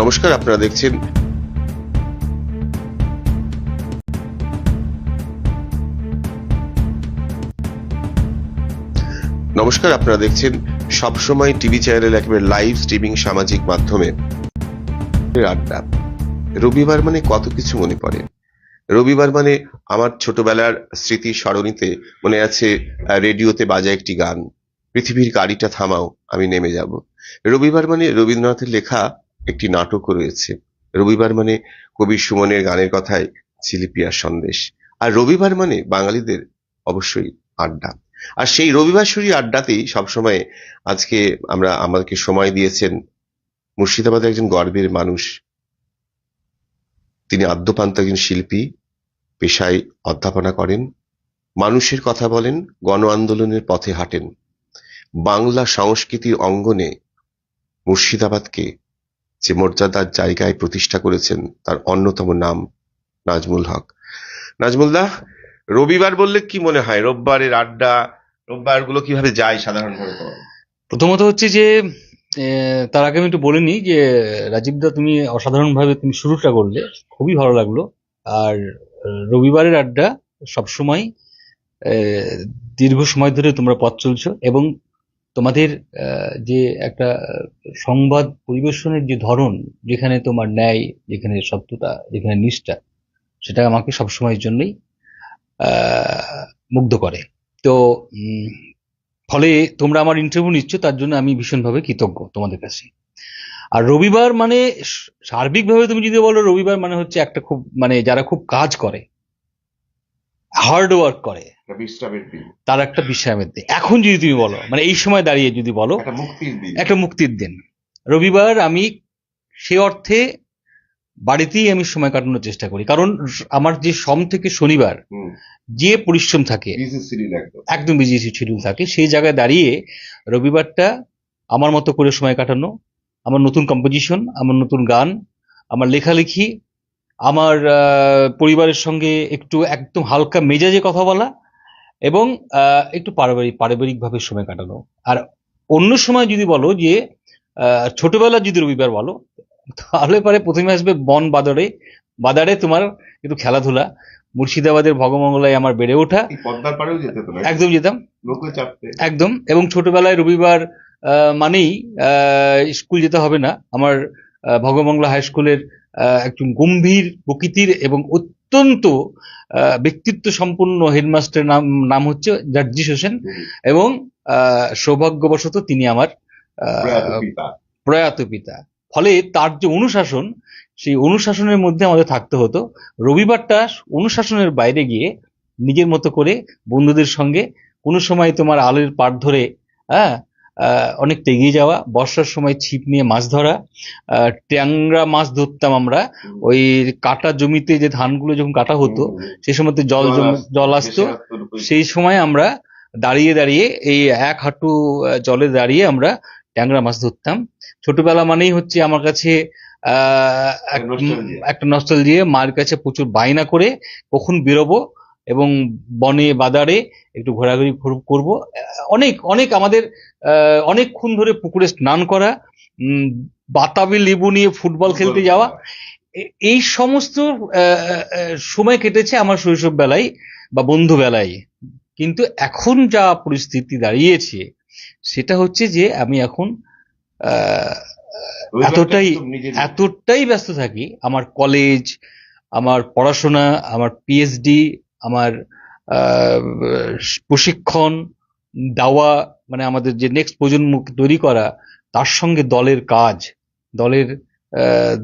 নমস্কার, আপনারা দেখছেন নমস্কার, আপনারা দেখছেন সবসময় টিভি চ্যানেল একেবারে লাইভ স্ট্রিমিং সামাজিক মাধ্যমে আড্ডা। রবিবার মানে কত কিছু মনে পড়ে। রবিবার মানে আমার ছোটবেলার স্মৃতি স্মরণীতে মনে আছে রেডিওতে বাজা একটি গান, পৃথিবীর গাড়িটা থামাও, আমি নেমে যাব। রবিবার মানে রবীন্দ্রনাথের লেখা একটি নাটকও রয়েছে। রবিবার মানে কবি সুমনের গানের কথায় চিলিপিয়ার সন্দেশ। আর রবিবার মানে বাঙালিদের অবশ্যই আড্ডা। আর সেই রবিবার সুরি আড্ডাতেই সবসময় আজকে আমরা, আমাদেরকে সময় দিয়েছেন মুর্শিদাবাদের একজন গর্বের মানুষ। তিনি আদ্যপান্ত একজন শিল্পী, পেশায় অধ্যাপনা করেন। মানুষের কথা বলেন, গণ আন্দোলনের পথে হাঁটেন। বাংলা সংস্কৃতির অঙ্গনে মুর্শিদাবাদকে যে মর্যাদার জায়গায় প্রতিষ্ঠা করেছেন, তার অন্যতম নাম নাজমুল হক। নাজমুলদা রবিবার বললে কি মনে হয়? রোববারের আড্ডা রোববারগুলো কীভাবে যায় তোমার? প্রথমত হচ্ছে যে তার আগে আমি একটু বলে নিই যে রাজীবদা তুমি অসাধারণভাবে তুমি শুরুটা করলে, খুবই ভালো লাগল। আর রবিবারের আড্ডা সবসময় দীর্ঘ সময় ধরে তোমরা পথ চলছো এবং তোমাদের যে একটা সংবাদ পরিবেশনের যে ধরন, যেখানে তোমার ন্যায়, যেখানে সত্যতা, যেখানে নিষ্ঠা, সেটা আমাকে সবসময়ের জন্যই মুগ্ধ করে। তো ফলে তোমরা আমার ইন্টারভিউ নিচ্ছ, তার জন্য আমি ভীষণভাবে কৃতজ্ঞ তোমাদের কাছে। আর রবিবার মানে সার্বিকভাবে তুমি যদি বলো, রবিবার মানে হচ্ছে একটা খুব মানে যারা খুব কাজ করে হার্ড ওয়ার্ক করে তার একটা বিশ্রামের দিন। এখন যদি তুমি বলো মানে এই সময় দাঁড়িয়ে যদি বলো একটা মুক্তির দিন। রবিবার আমি সে অর্থে বাড়িতেই আমি সময় কাটানোর চেষ্টা করি। কারণ আমার যে সোম থেকে শনিবার যে পরিশ্রম থাকে একদম। বিজি শিডিউল থাকে সেই জায়গায় দাঁড়িয়ে রবিবারটা আমার মতো করে সময় কাটানো আমার নতুন কম্পোজিশন আমার নতুন গান আমার লেখালেখি আমার পরিবারের সঙ্গে একটু একদম হালকা মেজাজে কথা বলা এবং একটু পারিবারিক পারিবারিকভাবে সময় কাটানো। আর অন্য সময় যদি বলো যে আহ, ছোটবেলার যদি রবিবার বলো তাহলে পরে প্রথমে আসবে বন বাদারে। বাদারে তোমার একটু খেলাধুলা। মুর্শিদাবাদের ভগমঙ্গলায় আমার বেড়ে ওঠা। একদম যেতাম। একদম। এবং ছোটবেলায় রবিবার আহ, মানেই আহ, স্কুল যেতে হবে না। আমার ভগমঙ্গলা হাই স্কুলের একজন গম্ভীর প্রকৃতির এবং অত্যন্ত ব্যক্তিত্ব সম্পন্ন হেডমাস্টার নাম নাম হচ্ছে জার্জিস হোসেন এবং আহ, সৌভাগ্যবশত তিনি আমার প্রয়াত পিতা। ফলে তার যে অনুশাসন সেই অনুশাসনের মধ্যে আমাদের থাকতে হতো। রবিবারটা অনুশাসনের বাইরে গিয়ে নিজের মতো করে বন্ধুদের সঙ্গে কোনো সময় তোমার আলের পাট ধরে হ্যাঁ অনেকটা এগিয়ে যাওয়া। বর্ষার সময় ছিপ নিয়ে মাছ ধরা। ট্যাংরা মাছ ধরতাম আমরা। ওই কাটা জমিতে যে ধানগুলো যখন কাটা হতো সেই সময়তে জল জল আসতো সেই সময় আমরা দাঁড়িয়ে দাঁড়িয়ে এই এক হাঁটু জলে দাঁড়িয়ে আমরা ট্যাংরা মাছ ধরতাম। ছোটবেলা মানেই হচ্ছে আমার কাছে আহ, একটা নস্টাল দিয়ে মার কাছে প্রচুর বায়না করে কখন বেরোবো এবং বনে বাদারে একটু ঘোরাঘুরি কর- করব। অনেক অনেক আমাদের অনেকক্ষণ ধরে পুকুরে স্নান করা বাতাবি লেবু নিয়ে ফুটবল খেলতে যাওয়া এই সমস্ত সময় কেটেছে আমার শৈশব বেলায় বা বন্ধু বেলায়। কিন্তু এখন যা পরিস্থিতি দাঁড়িয়েছে সেটা হচ্ছে যে আমি এখন এতটাই এতটাই ব্যস্ত থাকি। আমার কলেজ আমার পড়াশোনা আমার পিএইচডি আমার প্রশিক্ষণ দাওয়া মানে আমাদের যে নেক্সট প্রজন্ম তৈরি করা, তার সঙ্গে দলের কাজ, দলের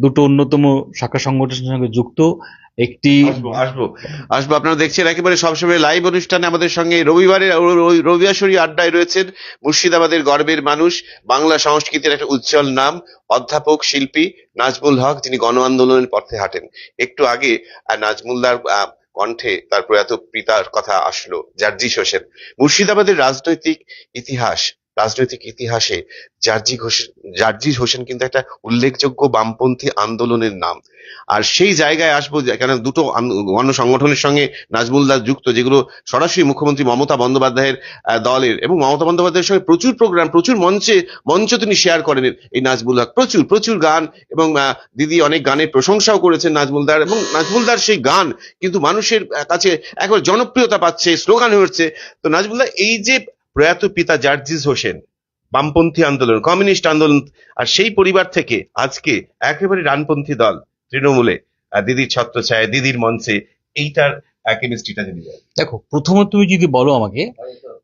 দুটো অন্যতম শাখা সংগঠনের সঙ্গে যুক্ত একটি আসব আসব আপনারা দেখছেন একেবারে সবসময় লাইভ অনুষ্ঠানে আমাদের সঙ্গে রবিবারের রবিবাসরী আড্ডায় রয়েছেন মুর্শিদাবাদের গর্বের মানুষ, বাংলা সংস্কৃতির একটা উজ্জ্বল নাম, অধ্যাপক, শিল্পী নাজমুল হক, যিনি গণ আন্দোলনের পথে হাঁটেন। একটু আগে নাজমুলদার কণ্ঠে তার প্রয়াত পিতার কথা আসলো জার্জিস হোসেন মুর্শিদাবাদের রাজনৈতিক ইতিহাস রাজনৈতিক ইতিহাসে জার্জি ঘোষ জার্জিস হোসেন কিন্তু একটা উল্লেখযোগ্য বামপন্থী আন্দোলনের নাম। আর সেই জায়গায় আসব কেন দুটো অন্য সংগঠনের সঙ্গে নাজমুল দাস যুক্ত, যেগুলো সরাসরি মুখ্যমন্ত্রী মমতা বন্দ্যোপাধ্যায়ের দলের এবং মমতা বন্দ্যোপাধ্যায়ের সঙ্গে প্রচুর প্রোগ্রাম প্রচুর মঞ্চে, মঞ্চ তিনি শেয়ার করেন এই নাজমুল হক প্রচুর প্রচুর গান এবং দিদি অনেক গানের প্রশংসাও করেছেন নাজমুলদার এবং নাজমুলদার সেই গান কিন্তু মানুষের কাছে একবার জনপ্রিয়তা পাচ্ছে, স্লোগান উঠছে তো নাজমুলদার এই যে প্রয়াত পিতা জার্জিস হোসেন, বামপন্থী আন্দোলন, কমিউনিস্ট আন্দোলন, আর সেই পরিবার থেকে আজকে একেবারে ডানপন্থী দল, তৃণমূলে দিদির ছত্রছায়া দিদির মঞ্চে এইটার কেমিস্ট্রিটা যদি। দেখো, প্রথমত তুমি যদি বলো আমাকে,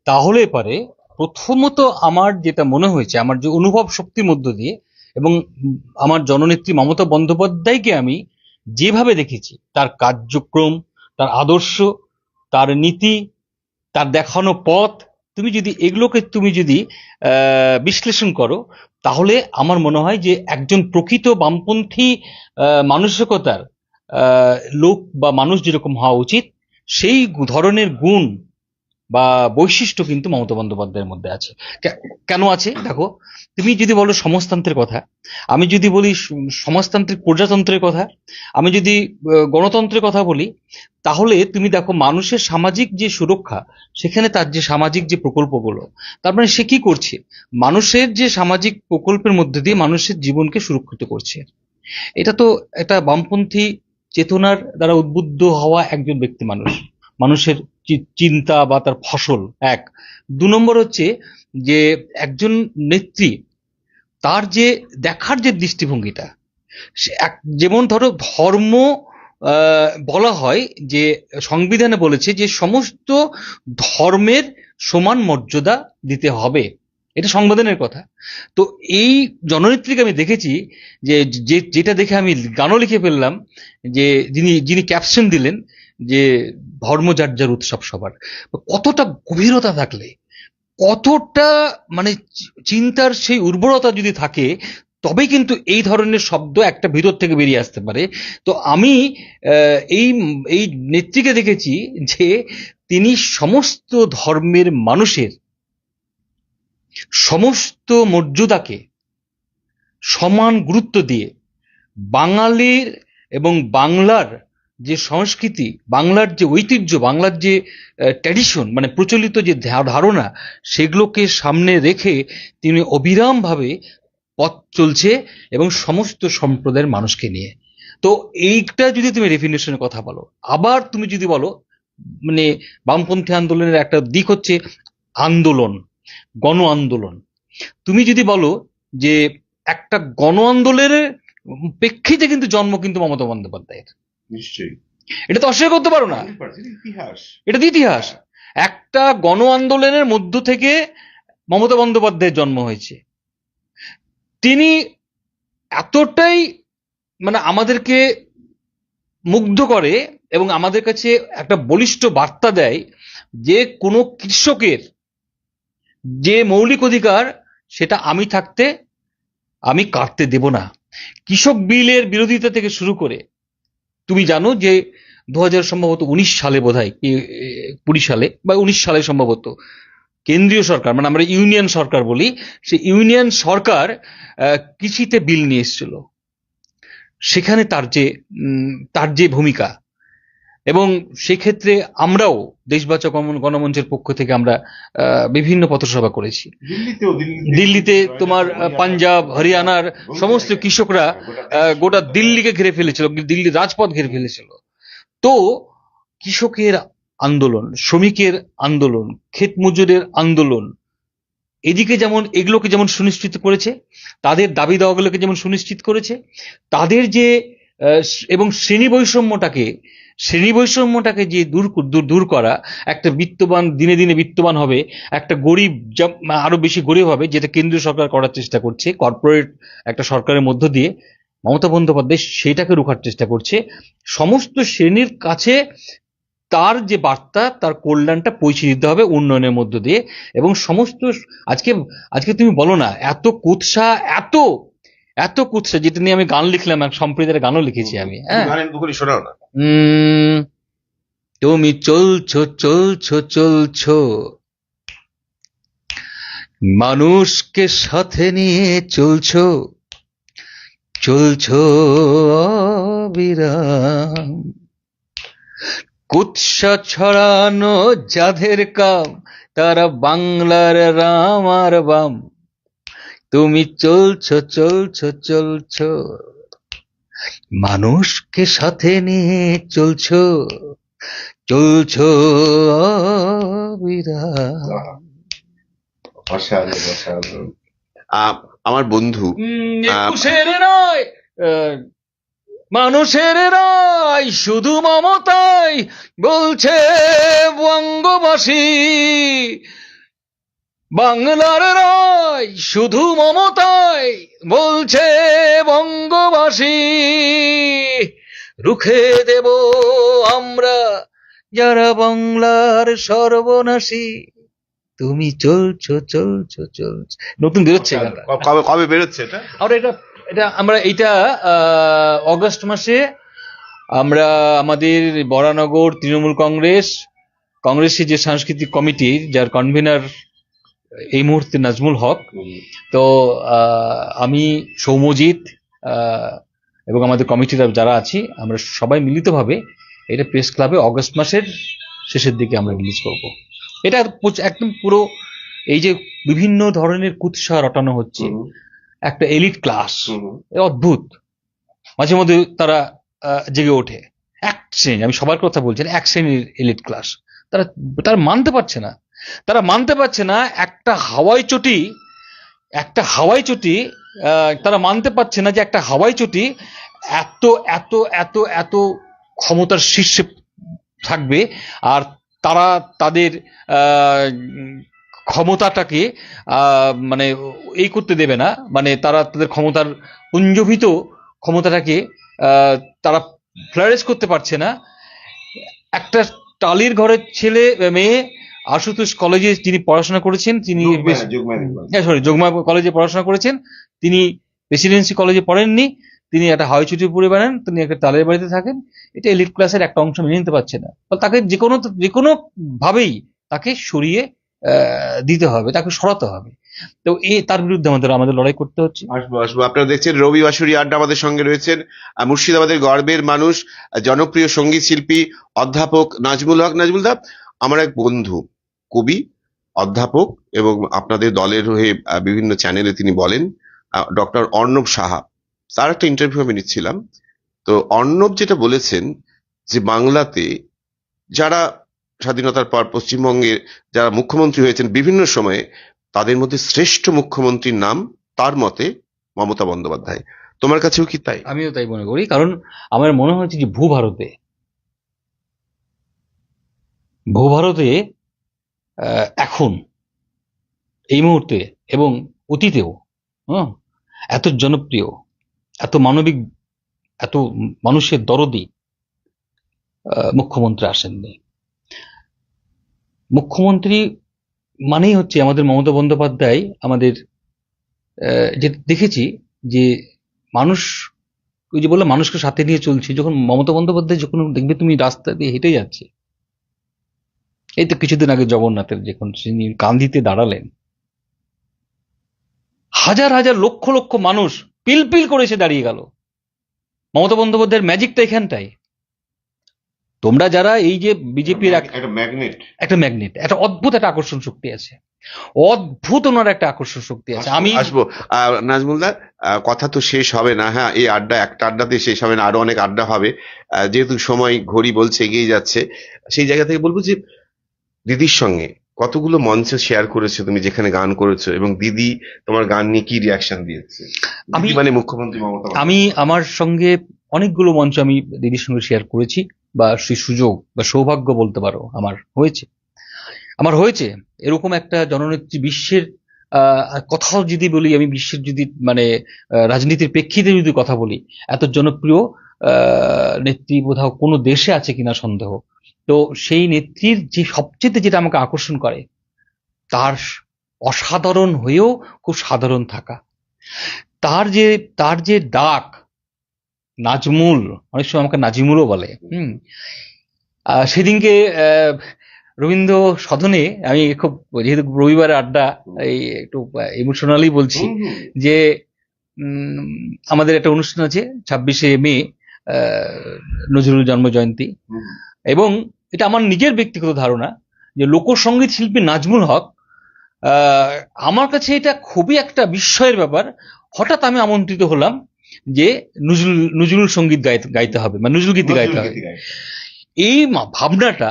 তাহলে পারে প্রথমত আমার যেটা মনে হয়েছে, আমার যে অনুভব শক্তির মধ্য দিয়ে, এবং আমার জননেত্রী মমতা বন্দ্যোপাধ্যায়কে আমি যেভাবে দেখেছি, তার কার্যক্রম, তার আদর্শ, তার নীতি, তার দেখানো পথ তুমি যদি এগুলোকে তুমি যদি বিশ্লেষণ করো, তাহলে আমার মনে হয় যে একজন প্রকৃত বামপন্থী মানসিকতার লোক বা মানুষ যেরকম হওয়া উচিত, সেই ধরনের গুণ বা বৈশিষ্ট্য কিন্তু মমতা বন্দ্যোপাধ্যায়ের মধ্যে আছে। কেন আছে? দেখো, তুমি যদি বলো সমাজতন্ত্রের কথা, আমি যদি বলি সমাজতান্ত্রিক প্রজাতন্ত্রের কথা, আমি যদি গণতন্ত্রের কথা বলি, তাহলে তুমি দেখো মানুষের সামাজিক যে সুরক্ষা, সেখানে তার যে সামাজিক যে প্রকল্পগুলো, তার মানে সে কি করছে? মানুষের যে সামাজিক প্রকল্পের মধ্যে দিয়ে মানুষের জীবনকে সুরক্ষিত করছে। এটা তো একটা বামপন্থী চেতনার দ্বারা উদ্বুদ্ধ হওয়া একজন ব্যক্তি মানুষ। মানুষের চিন্তা বা তার ফসল, এক। দু নম্বর হচ্ছে যে একজন নেত্রী, তার যে দেখার যে দৃষ্টিভঙ্গিটা এক, যেমন ধরো ধর্ম বলা হয় যে, সংবিধানে বলেছে যে সমস্ত ধর্মের সমান মর্যাদা দিতে হবে। এটা সংবিধানের কথা। তো এই জননেত্রীকে আমি দেখেছি যে- যেটা দেখে আমি গানও লিখে ফেললাম যে, যিনি যিনি ক্যাপশন দিলেন যে ধর্ম যার উৎসব সবার, কতটা গভীরতা থাকলে, কতটা মানে চিন্তার সেই উর্বরতা যদি থাকে, তবেই কিন্তু এই ধরনের শব্দ একটা ভিতর থেকে বেরিয়ে আসতে পারে। তো আমি এই এই নেত্রীকে দেখেছি যে তিনি সমস্ত ধর্মের মানুষের সমস্ত মর্যাদাকে সমান গুরুত্ব দিয়ে বাঙালির এবং বাংলার যে সংস্কৃতি, বাংলার যে ঐতিহ্য, বাংলার যে ট্র্যাডিশন মানে প্রচলিত যে ধারণা, সেগুলোকে সামনে রেখে তিনি অবিরামভাবে পথ চলছে এবং সমস্ত সম্প্রদায়ের মানুষকে নিয়ে। তো এইটা যদি তুমি ডেফিনেশনের কথা বলো, আবার তুমি যদি বলো মানে বামপন্থী আন্দোলনের একটা দিক হচ্ছে আন্দোলন, গণ আন্দোলন। তুমি যদি বলো যে একটা গণ আন্দোলনের প্রেক্ষিতে কিন্তু জন্ম কিন্তু মমতা বন্দ্যোপাধ্যায়ের। নিশ্চয়ই। এটা তো অস্বীকার করতে পারো না। ইতিহাস। এটা তো ইতিহাস। একটা গণ আন্দোলনের মধ্য থেকে মমতা বন্দ্যোপাধ্যায়ের জন্ম হয়েছে। তিনি এতটাই মানে আমাদেরকে মুগ্ধ করে এবং আমাদের কাছে একটা বলিষ্ঠ বার্তা দেয় যে কোনো কৃষকের যে মৌলিক অধিকার সেটা আমি থাকতে আমি কাটতে দেব না। কৃষক বিলের বিরোধিতা থেকে শুরু করে তুমি জানো যে দু হাজার সম্ভবত উনিশ সালে বোধ হয় কুড়ি সালে বা উনিশ সালে সম্ভবত কেন্দ্রীয় সরকার মানে আমরা ইউনিয়ন সরকার বলি, সে ইউনিয়ন সরকার কৃষিতে বিল নিয়ে এসেছিল। সেখানে তার যে তার যে ভূমিকা এবং সেক্ষেত্রে আমরাও দেশবাচক গণমঞ্চের পক্ষ থেকে আমরা বিভিন্ন পথসভা করেছি। দিল্লিতে তোমার পাঞ্জাব হরিয়ানার সমস্ত কৃষকরা গোটা দিল্লিকে ঘিরে ফেলেছিল দিল্লি রাজপথ ঘিরে ফেলেছিল। তো কৃষকের আন্দোলন শ্রমিকের আন্দোলন ক্ষেত মজুরের আন্দোলন এদিকে যেমন এগুলোকে যেমন সুনিশ্চিত করেছে তাদের দাবি দাওয়াগুলোকে যেমন সুনিশ্চিত করেছে তাদের যে এবং শ্রেণি বৈষম্যটাকে শ্রেণি বৈষম্যটাকে যে দূর দূর দূর করা, একটা বিত্তবান, দিনে দিনে বিত্তবান হবে, একটা গরিব যা- আরও বেশি গরিব হবে, যেটা কেন্দ্রীয় সরকার করার চেষ্টা করছে, কর্পোরেট একটা সরকারের মধ্য দিয়ে, মমতা বন্দ্যোপাধ্যায় সেটাকে রোখার চেষ্টা করছে। সমস্ত শ্রেণির কাছে তার যে বার্তা, তার কল্যাণটা পৌঁছে দিতে হবে উন্নয়নের মধ্য দিয়ে। এবং সমস্ত, আজকে আজকে তুমি বলো না, এত কুৎসা, এত এত কুৎসা যেটা নিয়ে আমি গান লিখলাম এক সম্প্রদায়ের গানও লিখেছি আমি হ্যাঁ। শোনাও না। তুমি চলছো চলছো চলছো। মানুষকে সাথে নিয়ে চলছো চলছো বিরাম কুৎসা ছড়ানো যাদের কাম তারা বাংলার রাম আর বাম। তুমি চলছ চলছ চলছ। মানুষকে সাথে নিয়ে চলছ চলছো আমার বন্ধু নয় মানুষের নয় শুধু মমতাই বলছে বঙ্গবাসী। বাংলার রায় শুধু মমতায় বলছে বঙ্গবাসী। রুখে দেব আমরা যারা বাংলার সর্বনাশী। তুমি চলছো চলছো চলছো। নতুন বেরোচ্ছে কবে কবে বেরোচ্ছে এটা? আমরা এটা এটা আমরা এইটা আহ, অগস্ট মাসে আমরা আমাদের বরানগর তৃণমূল কংগ্রেস কংগ্রেসের যে সাংস্কৃতিক কমিটির যার কনভেনার এই মুহূর্তে নাজমুল হক। তো আহ, আমি সৌমজিৎ আহ, এবং আমাদের কমিটির যারা আছি আমরা সবাই মিলিতভাবে এটা প্রেস ক্লাবে অগস্ট মাসের শেষের দিকে আমরা রিলিজ করব। এটা একদম পুরো এই যে বিভিন্ন ধরনের কুৎসা রটানো হচ্ছে একটা এলিট ক্লাস অদ্ভুত। মাঝে মধ্যে তারা আহ, জেগে ওঠে। এক শ্রেণি আমি সবার কথা বলছি এক শ্রেণির এলিট ক্লাস তারা তারা মানতে পারছে না। তারা মানতে পারছে না, একটা হাওয়াই চটি, একটা হাওয়াই চটি তারা মানতে পারছে না যে একটা হাওয়াই চটি এত এত এত এত ক্ষমতার শীর্ষে থাকবে আর তারা তাদের ক্ষমতাটাকে মানে এই করতে দেবে না। মানে তারা তাদের ক্ষমতার পুঞ্জভিত ক্ষমতাটাকে তারা ফ্লারেস করতে পারছে না। একটা টালির ঘরের ছেলে, মেয়ে আশুতোষ কলেজে যিনি পড়াশোনা করেছেন তিনি হ্যাঁ সরি যোগমা কলেজে পড়াশোনা করেছেন। তিনি প্রেসিডেন্সি কলেজে পড়েননি তিনি একটা হাওয়াই ছুটি পরে বেড়ান তিনি একটা তালের বাড়িতে থাকেন। এটা এলিট ক্লাসের একটা অংশ মেনে নিতে পারছে না। তাকে যে কোনো যে কোনো ভাবেই তাকে সরিয়ে দিতে হবে তাকে সরাতে হবে। তো এই তার বিরুদ্ধে আমাদের আমাদের লড়াই করতে হচ্ছে। আসব আসব। আপনারা দেখছেন রবি বাসুরি আড্ডা আমাদের সঙ্গে রয়েছেন। মুর্শিদাবাদের গর্বের মানুষ জনপ্রিয় সংগীত শিল্পী অধ্যাপক নাজমুল হক। নাজমুল দা আমার এক বন্ধু, কবি, অধ্যাপক এবং আপনাদের দলের হয়ে বিভিন্ন চ্যানেলে তিনি বলেন ডক্টর অর্ণব সাহা। তার একটা ইন্টারভিউ আমি নিচ্ছিলাম। তো অর্ণব যেটা বলেছেন যে বাংলাতে যারা স্বাধীনতার পর পশ্চিমবঙ্গের যারা মুখ্যমন্ত্রী হয়েছেন বিভিন্ন সময়ে, তাদের মধ্যে শ্রেষ্ঠ মুখ্যমন্ত্রীর নাম তার মতে মমতা বন্দ্যোপাধ্যায়। তোমার কাছেও কি তাই? আমিও তাই মনে করি। কারণ আমার মনে হচ্ছে যে ভূভারতে ভূভারতে এখন, এই মুহূর্তে এবং অতীতেও এত জনপ্রিয়, এত মানবিক, এত মানুষের দরদি মুখ্যমন্ত্রী আসেননি। মুখ্যমন্ত্রী মানেই হচ্ছে আমাদের মমতা বন্দ্যোপাধ্যায় আমাদের যে দেখেছি যে মানুষ, ওই যে বললাম, মানুষকে সাথে নিয়ে চলছে। যখন মমতা বন্দ্যোপাধ্যায় যখন দেখবে তুমি রাস্তা দিয়ে হেঁটে যাচ্ছে এই তো কিছুদিন আগে জগন্নাথের যখন তিনি কান্দিতে দাঁড়ালেন হাজার হাজার লক্ষ লক্ষ মানুষ পিলপিল করে এসে দাঁড়িয়ে গেল। মমতা বন্দ্যোপাধ্যায়ের ম্যাজিকটা এখানটাই তোমরা যারা এই যে বিজেপির একটা ম্যাগনেট একটা ম্যাগনেট একটা অদ্ভুত একটা আকর্ষণ শক্তি আছে। অদ্ভুত ওনার একটা আকর্ষণ শক্তি আছে। আমি আসব। আহ, নাজমুল দা কথা তো শেষ হবে না। হ্যাঁ এই আড্ডা একটা আড্ডাতে শেষ হবে না আরও অনেক আড্ডা হবে। যেহেতু সময় ঘড়ি বলছে এগিয়ে যাচ্ছে। সেই জায়গা থেকে বলব যে দিদির সঙ্গে কতগুলো মঞ্চে শেয়ার করেছ তুমি যেখানে গান করেছ এবং দিদি তোমার গান নিয়ে কি রিয়াকশন দিয়েছে? আমি- মানে মুখ্যমন্ত্রী মমতা আমি আমার সঙ্গে অনেকগুলো মঞ্চ আমি দিদির সঙ্গে শেয়ার করেছি বা সেই সুযোগ বা সৌভাগ্য বলতে পারো আমার হয়েছে। আমার হয়েছে এরকম একটা জননেত্রী বিশ্বের আহ, কথাও যদি বলি আমি বিশ্বের যদি মানে রাজনীতির প্রেক্ষিতে যদি কথা বলি এত জনপ্রিয় আহ, নেত্রী বোধহয় কোনো দেশে আছে কিনা সন্দেহ। তো সেই নেত্রীর যে সবচেয়ে যেটা আমাকে আকর্ষণ করে তার অসাধারণ হয়েও খুব সাধারণ থাকা। তার যে তার যে ডাক নাজমুল অনেক সময় আমাকে নাজিমুলও বলে হুম সেদিনকে রবীন্দ্র সদনে আমি খুব যেহেতু রবিবারের আড্ডা এই একটু ইমোশনালি বলছি যে উম, আমাদের একটা অনুষ্ঠান আছে ছাব্বিশে মে আহ, নজরুল জন্ম জয়ন্তী এবং এটা আমার নিজের ব্যক্তিগত ধারণা যে লোকসঙ্গীত শিল্পী নাজমুল হক আহ, আমার কাছে এটা খুবই একটা বিস্ময়ের ব্যাপার। হঠাৎ আমি আমন্ত্রিত হলাম যে নজরুল নজরুল সংগীত গাইতে গাইতে হবে মানে নজরুল গীতি গাইতে হবে। এই ভাবনাটা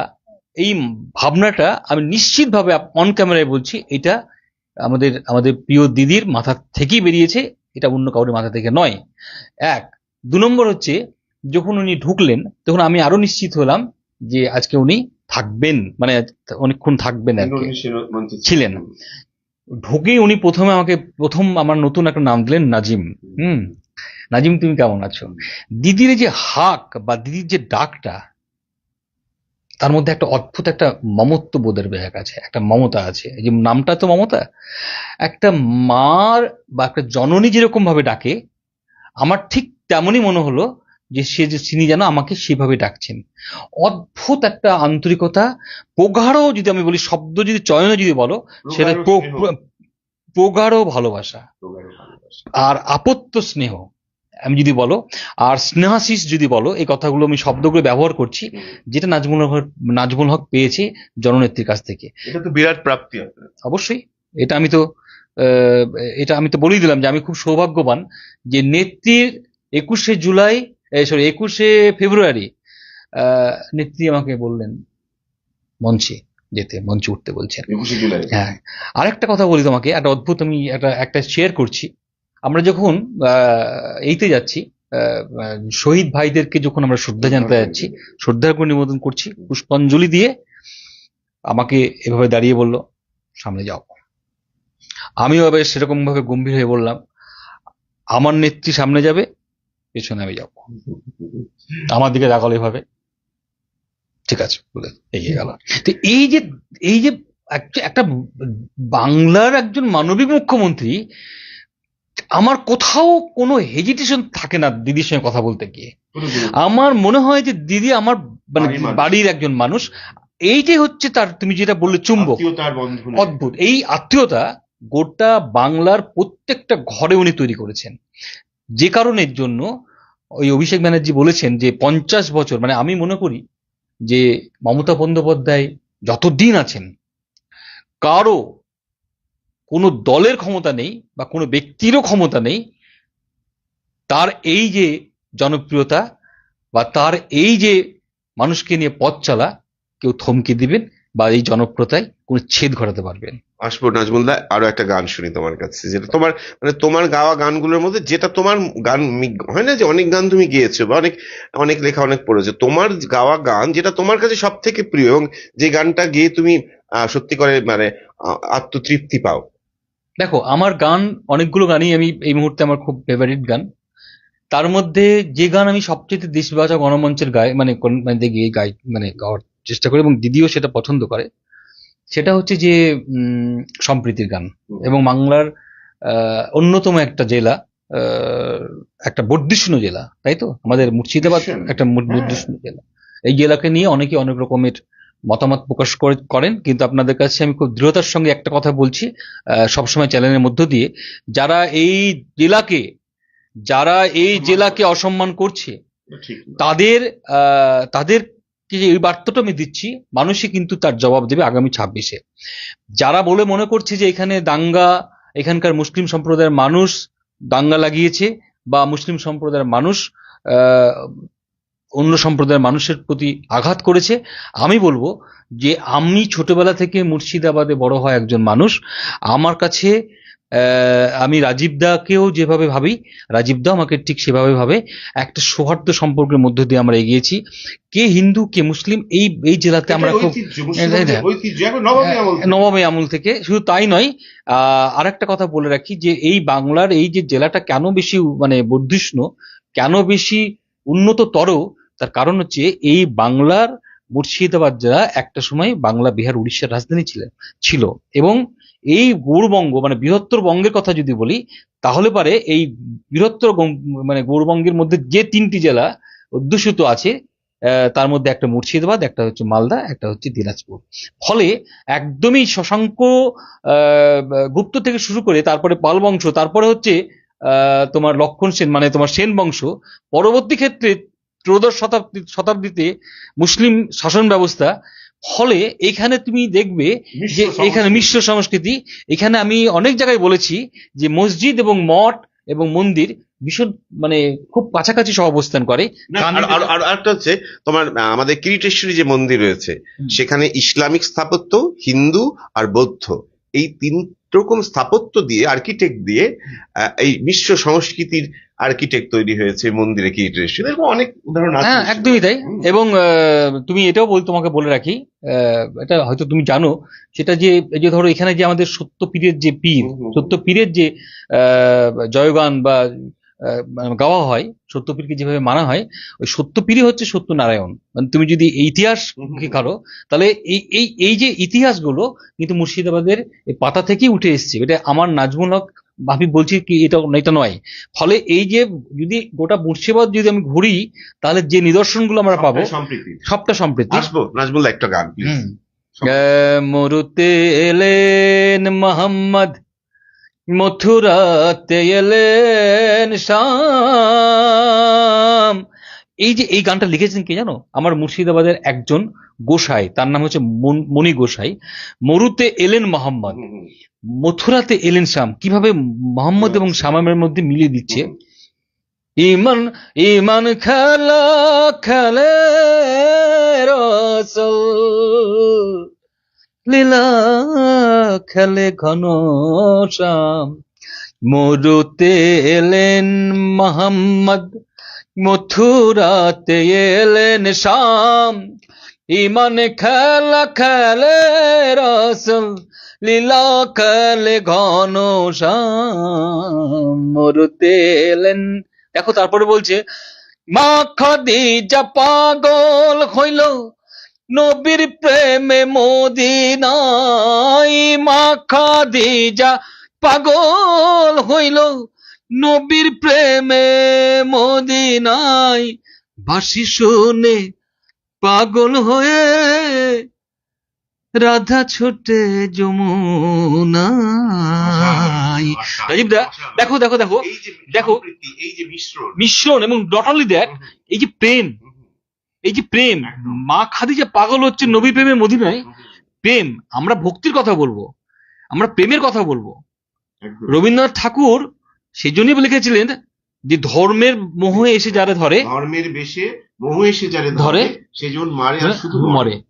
এই ভাবনাটা আমি নিশ্চিতভাবে অন ক্যামেরায় বলছি এটা আমাদের আমাদের প্রিয় দিদির মাথা থেকেই বেরিয়েছে এটা অন্য কাউরের মাথা থেকে নয়। এক দু নম্বর হচ্ছে যখন উনি ঢুকলেন তখন আমি আরও নিশ্চিত হলাম যে আজকে উনি থাকবেন মানে অনেকক্ষণ থাকবেন আর কি। ছিলেন। ঢুকেই উনি প্রথমে আমাকে প্রথম আমার নতুন একটা নাম দিলেন নাজিম। হুম। নাজিম তুমি কেমন আছো? দিদির যে হাক বা দিদির যে ডাকটা তার মধ্যে একটা অদ্ভুত একটা মমত্ব বোধের ব্যাগ আছে একটা মমতা আছে। এই যে নামটা তো মমতা। একটা মার বা একটা জননী যেরকম ভাবে ডাকে আমার ঠিক তেমনই মনে হলো যে সে যে তিনি যেন আমাকে সেভাবে ডাকছেন। অদ্ভুত একটা আন্তরিকতা প্রগাঢ় যদি আমি বলি শব্দ যদি চয়নে যদি বলো সেটা প্র- প্র- প্রগাঢ় ভালোবাসা। আর আপত্য স্নেহ আমি যদি বলো আর স্নেহাশিস যদি বলো এই কথাগুলো আমি শব্দগুলো ব্যবহার করছি যেটা নাজমুল হক নাজমুল হক পেয়েছে জননেত্রীর কাছ থেকে। এটা তো বিরাট প্রাপ্তি অবশ্যই। এটা আমি তো আহ, এটা আমি তো বলেই দিলাম যে আমি খুব সৌভাগ্যবান যে নেত্রীর একুশে জুলাই সরি একুশে ফেব্রুয়ারি আহ, নেত্রী আমাকে বললেন মঞ্চে যেতে মঞ্চে উঠতে বলছেন। হ্যাঁ। আরেকটা কথা বলি তোমাকে একটা অদ্ভুত আমি একটা একটা শেয়ার করছি। আমরা যখন আহ, এইতে যাচ্ছি শহীদ ভাইদেরকে যখন আমরা শ্রদ্ধা জানতে যাচ্ছি শ্রদ্ধার্ঘ্য নিবেদন করছি পুষ্পাঞ্জলি দিয়ে আমাকে এভাবে দাঁড়িয়ে বলল সামনে যাও। আমিও এবার সেরকম ভাবে গম্ভীর হয়ে বললাম আমার নেত্রী সামনে যাবে পেছনে আমি যাব। আমার দিকে তাকালো এভাবে ঠিক আছে বলে এগিয়ে গেল তো এই যে এই যে একটা- বাংলার একজন মানবিক মুখ্যমন্ত্রী আমার কোথাও কোনো হেজিটেশন থাকে না দিদির সঙ্গে কথা বলতে গিয়ে। আমার মনে হয় যে দিদি আমার মানে বাড়ির একজন মানুষ। এইটাই হচ্ছে তার তুমি যেটা বললে চুম্বক। অদ্ভুত। এই আত্মীয়তা গোটা বাংলার প্রত্যেকটা ঘরে উনি তৈরি করেছেন। যে কারণের জন্য ওই অভিষেক ব্যানার্জি বলেছেন যে পঞ্চাশ বছর মানে আমি মনে করি যে মমতা বন্দ্যোপাধ্যায় যতদিন আছেন, কারও কোনো দলের ক্ষমতা নেই বা কোনো ব্যক্তিরও ক্ষমতা নেই, তার এই যে জনপ্রিয়তা বা তার এই যে মানুষকে নিয়ে পথ চলা, কেউ থমকে দিবেন। বা এই জনপ্রিয়তায় কোনো ছেদ ঘটাতে পারবেন আসব নাজমুল দা আরও একটা গান শুনি তোমার কাছে যেটা তোমার মানে তোমার গাওয়া গানগুলোর মধ্যে যেটা তোমার গান হয় না যে অনেক গান তুমি গেয়েছো বা অনেক অনেক লেখা অনেক পড়েছো তোমার গাওয়া গান যেটা তোমার কাছে সব থেকে প্রিয় এবং যে গানটা গেয়ে তুমি সত্যি করে মানে আত্মতৃপ্তি পাও। দেখো আমার গান অনেকগুলো গানই আমি এই মুহূর্তে আমার খুব ফেভারিট গান। তার মধ্যে যে গান আমি সবচেয়ে দেশ বাঁচা গণমঞ্চের গায়ে মানে মানে গিয়ে গাই মানে গাওয়ার চেষ্টা করে এবং দিদিও সেটা পছন্দ করে। সেটা হচ্ছে যে সম্প্রীতির গান। এবং বাংলার অন্যতম একটা জেলা একটা বর্ধিষ্ণু জেলা তাই তো? আমাদের মুর্শিদাবাদ একটা হ্যাঁ। বর্ধিষ্ণু জেলা। এই জেলাকে নিয়ে অনেকে অনেক রকমের মতামত প্রকাশ করে- করেন। কিন্তু আপনাদের কাছে আমি খুব দৃঢ়তার সঙ্গে একটা কথা বলছি আহ, সবসময় চ্যানেলের মধ্য দিয়ে। যারা এই জেলাকে যারা এই জেলাকে অসম্মান করছে তাদের যে এই বার্তাটা আমি দিচ্ছি, মানুষই কিন্তু তার জবাব দেবে আগামী ছাব্বিশে। যারা বলে মনে করছে যে এখানে দাঙ্গা, এখানকার মুসলিম সম্প্রদায়ের মানুষ দাঙ্গা লাগিয়েছে বা মুসলিম সম্প্রদায়ের মানুষ অন্য সম্প্রদায়ের মানুষের প্রতি আঘাত করেছে, আমি বলব যে আমি ছোটবেলা থেকে মুর্শিদাবাদে বড় হয় একজন মানুষ, আমার কাছে আমি রাজীব দাকেও যেভাবে ভাবি রাজীব দা আমাকে ঠিক সেভাবে ভাবে। একটা সৌহার্দ্য সম্পর্কের মধ্য দিয়ে আমরা এগিয়েছি। কে হিন্দু কে মুসলিম এই এই জেলাতে আমরা খুব নবমী আমল থেকে। শুধু তাই নয় আর একটা কথা বলে রাখি যে এই বাংলার এই যে জেলাটা কেন বেশি মানে বর্ধিষ্ণু কেন বেশি উন্নততর তার কারণ হচ্ছে এই বাংলার মুর্শিদাবাদ জেলা একটা সময় বাংলা বিহার উড়িষ্যার রাজধানী ছিলেন ছিল। এবং এই গৌরবঙ্গ মানে বৃহত্তর বঙ্গের কথা যদি বলি, তাহলে পারে এই বৃহত্তর মানে গৌরবঙ্গের মধ্যে যে তিনটি জেলা অধ্যুষিত আছে তার মধ্যে একটা মুর্শিদাবাদ, একটা হচ্ছে মালদা, একটা হচ্ছে দিনাজপুর। ফলে একদমই শশাঙ্ক গুপ্ত থেকে শুরু করে তারপরে পাল বংশ, তারপরে হচ্ছে তোমার লক্ষণ সেন মানে তোমার সেন বংশ, পরবর্তী ক্ষেত্রে ত্রয়োদশ শতাব্দী, শতাব্দীতে মুসলিম শাসন ব্যবস্থা ফলে এখানে তুমি দেখবে যে এখানে মিশ্র সংস্কৃতি। এখানে আমি অনেক জায়গায় বলেছি যে মসজিদ এবং মঠ এবং মন্দির ভীষণ মানে খুব কাছাকাছি সহ অবস্থান করে। আর- আরেকটা হচ্ছে তোমার আমাদের কিরিটেশ্বরী যে মন্দির রয়েছে সেখানে ইসলামিক স্থাপত্য হিন্দু আর বৌদ্ধ। এই তিন রকম স্থাপত্য দিয়ে আর্কিটেক্ট দিয়ে এই বিশ্ব সংস্কৃতির আর্কিটেক্ট তৈরি হয়েছে মন্দিরে কি এরকম অনেক উদাহরণ আছে। হ্যাঁ একদমই তাই। এবং আহ, তুমি এটাও বল তোমাকে বলে রাখি আহ, এটা হয়তো তুমি জানো সেটা যে এই যে ধরো এখানে যে আমাদের সত্য পীরের যে পীর সত্য পীরের যে আহ, জয়গান বা গাওয়া হয় সত্যপীরকে যেভাবে মানা হয় ওই সত্যপীরই হচ্ছে সত্যনারায়ণ। মানে তুমি যদি ইতিহাস। কারও তাহলে এই এই এই যে ইতিহাসগুলো কিন্তু মুর্শিদাবাদের পাতা থেকেই উঠে এসেছে। এটা আমার নাজমুল হক ভাবি বলছি কি এটা এটা নয়। ফলে এই যে যদি গোটা মুর্শিদাবাদ যদি আমি ঘুরি তাহলে যে নিদর্শনগুলো আমরা পাবো সবটা সম্প্রীতি। আসব নাজমুল একটা গান মরুতে এলেন মোহাম্মদ মথুরাতে এলেন শাম। এই যে এই গানটা লিখেছেন কে জানো? আমার মুর্শিদাবাদের একজন গোসাই তার নাম হচ্ছে মন- মণি গোসাই। মরুতে এলেন মোহাম্মদ মথুরাতে এলেন শাম। কীভাবে মোহাম্মদ এবং শামের মধ্যে মিলিয়ে দিচ্ছে? ইমান ইমান খেলা খেলে রসল। লীলা খেলে ঘন শ্যাম। মরুতে এলেন মোহাম্মদ, মথুরাতে এলেন শাম। ইমান খেলা খেলে রসল, লীলা খেলে ঘন শ্যাম। মরুতে এলেন দেখো তারপরে বলছে, মা খাদিজা পাগল হইল নবীর প্রেমে মদিনাই মা খাদিজা পাগল হইল নবীর প্রেমে মদিনাই বাসি শুনে পাগল হয়ে রাধা ছোটে যমুনাই দেখো দেখো দেখো দেখো। এই যে মিশ্রণ মিশ্রণ এবং নট অনলি দ্যাট এই যে প্রেম এই যে প্রেম। মা খাদিজা পাগল হচ্ছে নবী প্রেমে মদিনায় প্রেম আমরা ভক্তির কথা বলব আমরা প্রেমের কথা বলব। রবীন্দ্রনাথ ঠাকুর সেই জন্যই লিখেছিলেন যে ধর্মের মোহে এসে যারা ধরে ধর্মের বেশে মোহ এসে যারে ধরে, সেজন মারে আর শুধু মরে। মরে।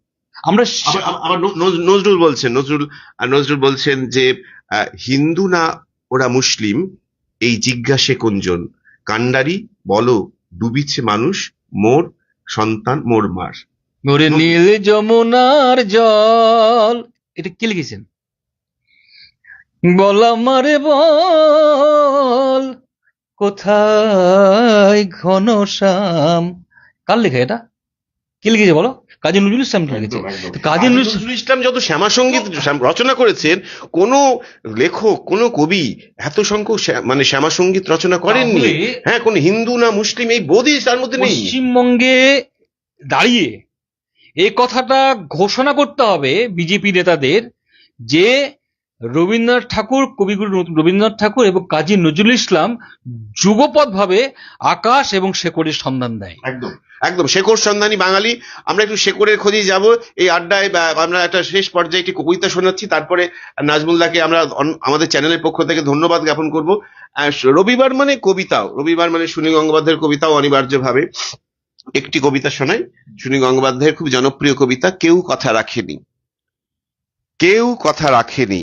আমরা আবার- নজরুল বলছেন নজরুল নজরুল বলছেন যে হিন্দু না ওরা মুসলিম এই জিজ্ঞাসে কোনজন? কান্ডারি বলো ডুবিছে মানুষ মোর সন্তান মোর মার মোরে নীল যমুনার জল। এটা কি লিখেছেন? বল আমারে বল কোথায় ঘন শ্যাম? কার লেখা এটা? কি লিখেছে বলো? কাজী নজরুল ইসলাম লিখেছেন। কাজী নজরুল ইসলাম যত শ্যামা সংগীত রচনা করেছেন কোন লেখক কোন কবি এত সংখ্যক মানে শ্যামা সংগীত রচনা করেননি। হ্যাঁ কোন হিন্দু না মুসলিম এই বোধই তার মধ্যে নেই। পশ্চিমবঙ্গে দাঁড়িয়ে এই কথাটা ঘোষণা করতে হবে বিজেপি নেতাদের যে রবীন্দ্রনাথ ঠাকুর, কবিগুরু রবীন্দ্রনাথ ঠাকুর এবং কাজী নজরুল ইসলাম যুগপৎ ভাবে আকাশ এবং শেকড়ের সন্ধান দেয়। একদম একদম। শেকড় সন্ধানী বাঙালি। আমরা একটু শেকড়ের খোঁজে যাব। এই আড্ডায় আমরা একটা শেষ পর্যায়ে একটি কবিতা শোনাচ্ছি। তারপরে নাজমুল্লাহকে আমরা আমাদের চ্যানেলের পক্ষ থেকে ধন্যবাদ জ্ঞাপন করব। রবিবার মানে কবিতাও। রবিবার মানে সুনীল গঙ্গোপাধ্যায়ের কবিতাও অনিবার্যভাবে একটি কবিতা শোনাই। সুনীল গঙ্গোপাধ্যায়ের খুব জনপ্রিয় কবিতা, কেউ কথা রাখেনি। কেউ কথা রাখেনি।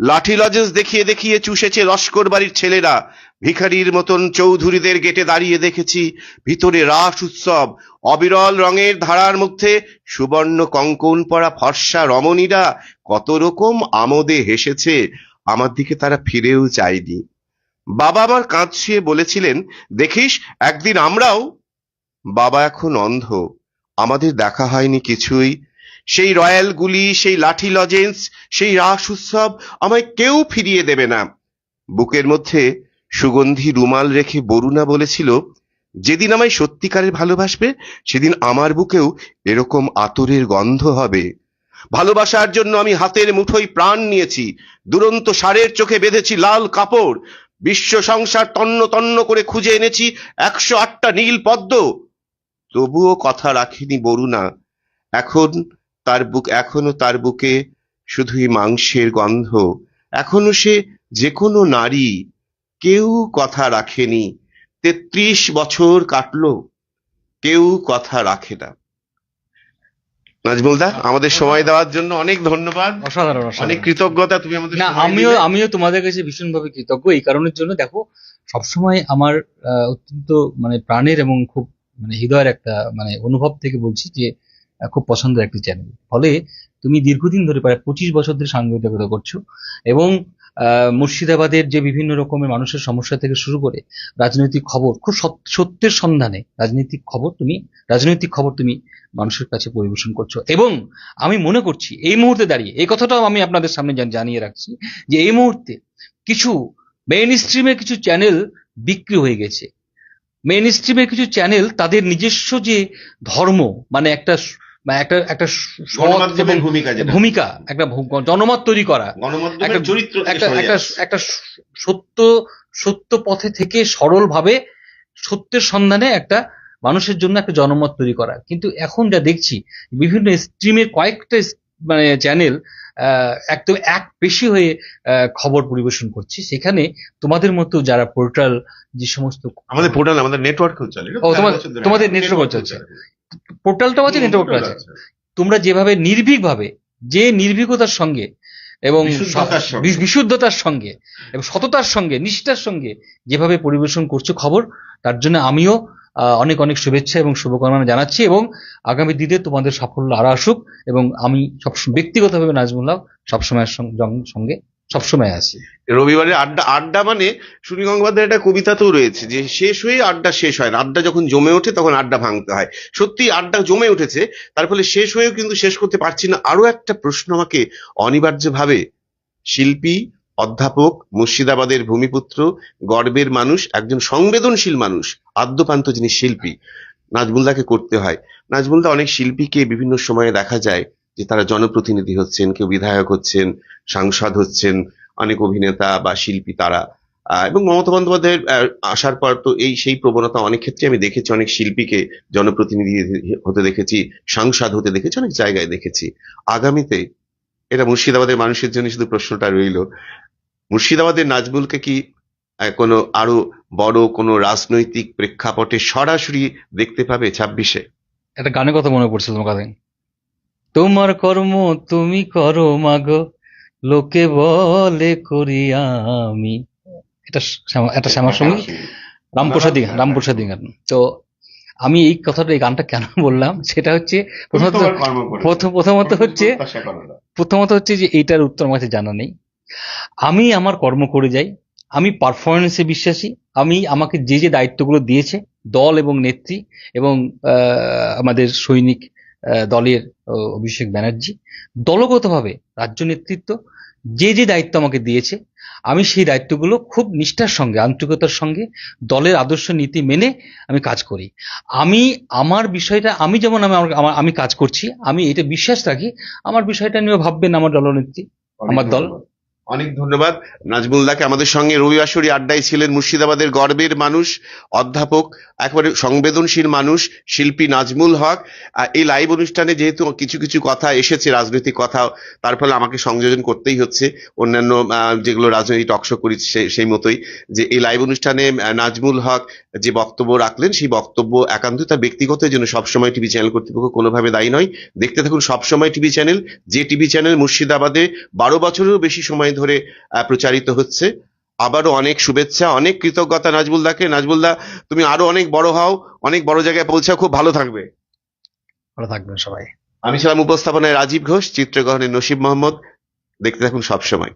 লাঠি লজেন্স দেখিয়ে দেখিয়ে চুষেছে লস্কর বাড়ির ছেলেরা। ভিখারির মতন চৌধুরীদের গেটে দাঁড়িয়ে দেখেছি ভিতরে রাস উৎসব। অবিরল রঙের ধারার মধ্যে সুবর্ণ কঙ্কন পরা ফর্সা রমণীরা কত রকম আমোদে হেসেছে। আমার দিকে তারা ফিরেও চায়নি। বাবা আমার কাঁধ ছুঁয়ে বলেছিলেন, দেখিস, একদিন আমরাও বাবা এখন অন্ধ। আমাদের দেখা হয়নি কিছুই। সেই রয়্যাল গুলি, সেই লাঠি লজেন্স, সেই রাস উৎসব আমায় কেউ ফিরিয়ে দেবে না। বুকের মধ্যে সুগন্ধি রুমাল রেখে বরুণা বলেছিল, যেদিন আমায় সত্যিকারের ভালোবাসবে, সেদিন আমার বুকেও এরকম আতরের গন্ধ হবে। ভালোবাসার জন্য আমি হাতের মুঠোয় প্রাণ নিয়েছি, দুরন্ত সারের চোখে বেঁধেছি লাল কাপড়, বিশ্ব সংসার তন্ন তন্ন করে খুঁজে এনেছি একশো আটটা নীল পদ্ম। তবুও কথা রাখিনি বরুণা। এখন তার বুক এখনও তার বুকে শুধুই মাংসের গন্ধ। এখনও সে যে কোনো নারী কেউ কথা রাখেনি। তেত্রিশ বছর কাটলো কেউ কথা রাখে না। নাজমুলদা আমাদের সময় দেওয়ার জন্য অনেক ধন্যবাদ। অসাধারণ অনেক কৃতজ্ঞতা তুমি আমাদের না আমিও আমিও তোমাদের কাছে ভীষণভাবে কৃতজ্ঞ। এই কারণের জন্য দেখো সবসময় আমার অত্যন্ত মানে প্রাণের এবং খুব মানে হৃদয়ের একটা মানে অনুভব থেকে বলছি যে খুব পছন্দের একটি চ্যানেল ফলে তুমি দীর্ঘদিন ধরে প্রায় পঁচিশ বছর ধরে সাংবাদিকতা করছ এবং মুর্শিদাবাদের যে বিভিন্ন রকমের মানুষের সমস্যা থেকে শুরু করে রাজনৈতিক খবর, খুব সত- সত্যের সন্ধানে রাজনৈতিক খবর তুমি, রাজনৈতিক খবর তুমি মানুষের কাছে পরিবেশন করছ। এবং আমি মনে করছি এই মুহূর্তে দাঁড়িয়ে, এই কথাটাও আমি আপনাদের সামনে জানিয়ে রাখছি যে এই মুহূর্তে কিছু মেইন স্ট্রিমের কিছু চ্যানেল বিক্রি হয়ে গেছে। মেইন স্ট্রিমের কিছু চ্যানেল তাদের নিজস্ব যে ধর্ম মানে একটা মানে একটা একটা ভূমিকা একটা জনমত তৈরি করা। একটা চরিত্র সত্য সত্য পথে থেকে সরলভাবে সত্যের সন্ধানে একটা মানুষের জন্য একটা জনমত তৈরি করা। কিন্তু এখন যা দেখছি বিভিন্ন স্ট্রিমের কয়েকটা মানে চ্যানেল একদম এক বেশি হয়ে খবর পরিবেশন করছে। সেখানে তোমাদের মতো যারা পোর্টাল যে সমস্ত আমাদের পোর্টাল আমাদের নেটওয়ার্কেও চলে। ও, তোমার- তোমাদের network চলছে। পোর্টালটাও আছে নেটওয়ার্ক আছে তোমরা যেভাবে নির্ভীকভাবে যে নির্ভীকতার সঙ্গে এবং বিশুদ্ধতার সঙ্গে। এবং সততার সঙ্গে নিষ্ঠার সঙ্গে যেভাবে পরিবেশন করছ খবর তার জন্য আমিও আহ, অনেক অনেক শুভেচ্ছা এবং শুভকামনা জানাচ্ছি এবং আগামী দিনে তোমাদের সাফল্য আরও আসুক এবং আমি সব ব্যক্তিগতভাবে নাজমুল্লাহ সবসময়ের সঙ্গে সবসময় আছি। রবিবারে আড্ডা আড্ডা মানে সুনীল গঙ্গোপাধ্যায়ের একটা কবিতাতেও রয়েছে যে, শেষ হয়ে আড্ডা শেষ হয় না। আড্ডা যখন জমে ওঠে, তখন আড্ডা ভাঙতে হয়। সত্যি, আড্ডা জমে উঠেছে, তার ফলে শেষ হয়েও কিন্তু শেষ করতে পারছি না। আরও একটা প্রশ্ন আমাকে অনিবার্যভাবে, শিল্পী, অধ্যাপক, মুর্শিদাবাদের ভূমিপুত্র, গর্বের মানুষ, একজন সংবেদনশীল মানুষ, আদ্যপান্ত যিনি শিল্পী, নাজমুলদাকে করতে হয়। নাজমুলদা অনেক শিল্পীকে বিভিন্ন সময়ে দেখা যায় যে তারা জনপ্রতিনিধি হচ্ছেন, কেউ বিধায়ক হচ্ছেন, সাংসদ হচ্ছেন, অনেক অভিনেতা বা শিল্পী তারা। এবং মমতা বন্দ্যোপাধ্যায়ের আসার পর তো এই সেই প্রবণতা অনেক ক্ষেত্রে আমি দেখেছি, অনেক শিল্পীকে জনপ্রতিনিধি হতে দেখেছি, সাংসদ হতে দেখেছি, অনেক জায়গায় দেখেছি। আগামীতে এটা মুর্শিদাবাদের মানুষের জন্য শুধু প্রশ্নটা রইল, মুর্শিদাবাদের নাজমুলকে কি কোনো আরও বড় কোনো রাজনৈতিক প্রেক্ষাপটে সরাসরি দেখতে পাবে ছাব্বিশে? একটা গানের কথা মনে পড়ছে তোমার তোমার কর্ম তুমি করো মাগো। লোকে বলে করি আমি। এটা এটা শ্যামার সঙ্গে রামপ্রসাদী রামপ্রসাদী গান তো আমি এই কথাটা এই গানটা কেন বললাম? সেটা হচ্ছে প্রথমত প্রথম প্রথমত হচ্ছে প্রথমত হচ্ছে যে এইটার উত্তর আমার কাছে জানা নেই। আমি আমার কর্ম করে যাই। আমি পারফরমেন্সে বিশ্বাসী। আমি আমাকে যে যে দায়িত্বগুলো দিয়েছে দল এবং নেত্রী এবং আহ, আমাদের সৈনিক দলের অভিষেক ব্যানার্জি দলগতভাবে রাজ্য নেতৃত্ব যে যে দায়িত্ব আমাকে দিয়েছে আমি সেই দায়িত্বগুলো খুব নিষ্ঠার সঙ্গে আন্তরিকতার সঙ্গে দলের আদর্শ নীতি মেনে আমি কাজ করি আমি আমার বিষয়টা আমি যেমন আমি আমার- আমি কাজ করছি আমি এটা বিশ্বাস রাখি আমার বিষয়টা নিয়ে ভাববেন আমার দলনেত্রী আমার দল। অনেক ধন্যবাদ। নাজমুলদাকে আমাদের সঙ্গে রবিবাসরী আড্ডায় ছিলেন মুর্শিদাবাদের গর্বের মানুষ, অধ্যাপক, একেবারে সংবেদনশীল মানুষ, শিল্পী নাজমুল হক। এই লাইভ অনুষ্ঠানে যেহেতু কিছু কিছু কথা এসেছে, রাজনৈতিক কথা, তার ফলে আমাকে সংযোজন করতেই হচ্ছে। অন্যান্য যেগুলো রাজনৈতিক টকশো করি সেই মতোই যে এই লাইভ অনুষ্ঠানে নাজমুল হক যে বক্তব্য রাখলেন, সেই বক্তব্য একান্ত তার ব্যক্তিগত জন্য সবসময় টিভি চ্যানেল কর্তৃপক্ষ কোনোভাবে দায়ী নয়। দেখতে থাকুন সবসময় টিভি চ্যানেল যে টিভি চ্যানেল মুর্শিদাবাদে বারো বছরেরও বেশি সময় ধরে প্রচারিত হচ্ছে। আবারও অনেক শুভেচ্ছা অনেক কৃতজ্ঞতা নাজবুলদাকে। নাজবুলদা তুমি আরও অনেক বড় হও অনেক বড় জায়গায় পৌঁছাও খুব ভালো থাকবে। ভালো থাকবেন সবাই। আমি ছিলাম উপস্থাপনায় রাজীব ঘোষ চিত্রগ্রহণের নসিব মোহাম্মদ। দেখতে থাকুন সবসময়।